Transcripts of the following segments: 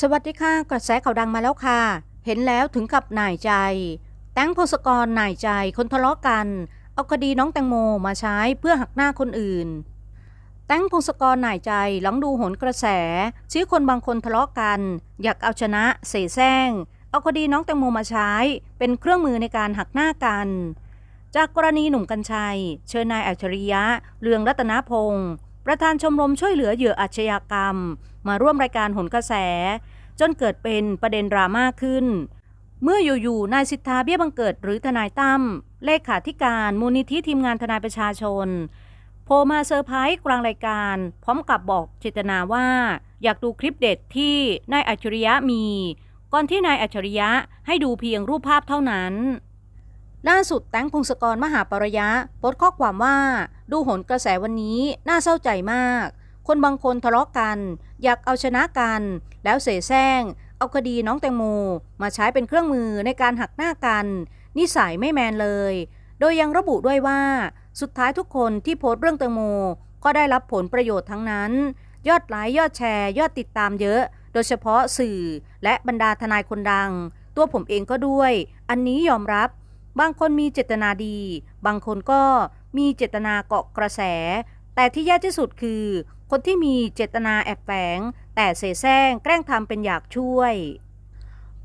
สวัสดีค่ะกระแสข่าวดังมาแล้วค่ะ เห็นแล้วถึงกับหน่ายใจ แตงพงศกรหน่ายใจคนทะเลาะกัน เอาคดีน้องแตงโมมาใช้เพื่อหักหน้าคนอื่น แตงพงศกรหน่ายใจหลังดูโหนกระแส ชี้คนบางคนทะเลาะกัน อยากเอาชนะ เสแสร้ง เอาคดีน้องแตงโมมาใช้ เป็นเครื่องมือในการหักหน้ากัน จากกรณีหนุ่มกัญชัย เชิญนายอัจฉริยะเรืองรัตนพงศ์ประธานชมรมช่วยเหลือเหยื่ออาชญากรรม มาร่วมรายการหนกระแส จนเกิดเป็นประเด็นดราม่าขึ้น เมื่ออยู่ๆนายสิทธาเบี้ยบังเกิดหรือทนายตั้มเลขาธิการมูลนิธิทีมงานทนายประชาชนโผล่มาเซอร์ไพรส์กลางรายการ พร้อมกับบอกเจตนาว่า อยากดูคลิปเด็ดที่นายอัจฉริยะมี ก่อนที่นายอัจฉริยะให้ดูเพียงรูปภาพเท่านั้น ล่าสุดแตงพงศกรมหาปรยะโพสต์ข้อความว่า ดูหนกระแสวันนี้น่าเศร้าใจมาก คนบางคนทะเลาะกัน อยากเอาชนะกัน แล้วเสแสร้ง เอาคดีน้องแตงโม มาใช้เป็นเครื่องมือในการหักหน้ากัน นิสัยไม่แมนเลย โดยยังระบุด้วยว่า สุดท้ายทุกคนที่โพสต์เรื่องแตงโม ก็ได้รับผลประโยชน์ทั้งนั้น ยอดไลค์ยอดแชร์ ยอดติดตามเยอะ โดยเฉพาะสื่อและบรรดาทนายคนดัง ตัวผมเองก็ด้วย อันนี้ยอมรับบางคนมีเจตนาดี บางคนก็มีเจตนาเกาะกระแส แต่ที่แย่ที่สุดคือ คนที่มีเจตนาแอบแฝง แต่เสแสร้งแกล้งทำเป็นอยากช่วย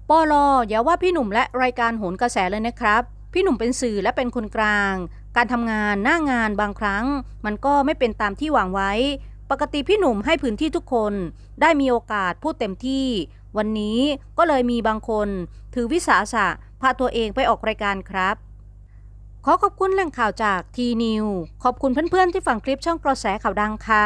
ปอลออย่าว่าพี่หนุ่มและรายการโหนกระแสเลยนะครับ พี่หนุ่มเป็นสื่อและเป็นคนกลาง การทำงานหน้างานบางครั้ง มันก็ไม่เป็นตามที่หวังไว้ ปกติพี่หนุ่มให้พื้นที่ทุกคน ได้มีโอกาสพูดเต็มที่ วันนี้ก็เลยมีบางคน ถือวิสาสะพาตัวเองไปออกรายการครับขอขอบคุณแหล่งข่าวจากทีนิวขอบคุณเพื่อนๆที่ฟังคลิปช่องกระแสข่าวดังค่ะ